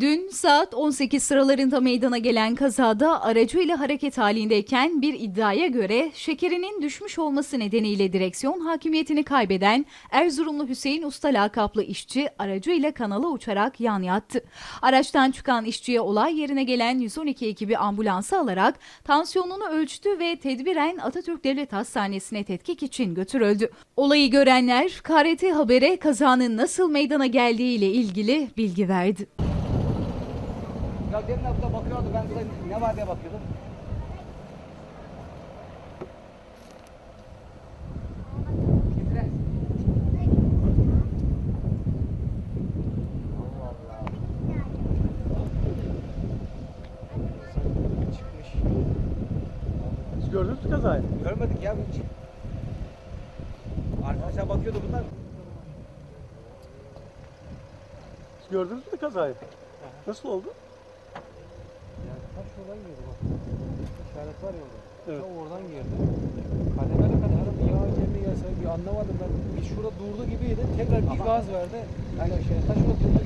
Dün saat 18 sıralarında meydana gelen kazada aracıyla hareket halindeyken bir iddiaya göre şekerinin düşmüş olması nedeniyle direksiyon hakimiyetini kaybeden Erzurumlu Hüseyin Usta lakaplı işçi aracıyla kanala uçarak yan yattı. Araçtan çıkan işçiye olay yerine gelen 112 ekibi ambulansı alarak tansiyonunu ölçtü ve tedbiren Atatürk Devlet Hastanesi'ne tetkik için götürüldü. Olayı görenler KRT Haber'e kazanın nasıl meydana geldiği ile ilgili bilgi verdi. Ya demin abla bakıyordu ben burada ne var diye bakıyordum. Gördünüz mü kazayı? Görmedik ya hiç. Arkadaşlar bakıyordu bunlar. Siz gördünüz mü kazayı? Nasıl oldu? Oradan girdi bak. İşaret var ya orada. Evet. Ta oradan girdi. Kademeli kademeli bir yağ gemi gelse bir anlamadım ben. Bir şurada durdu gibiydi. Tekrar bir gaz verdi. Yani şey taş orada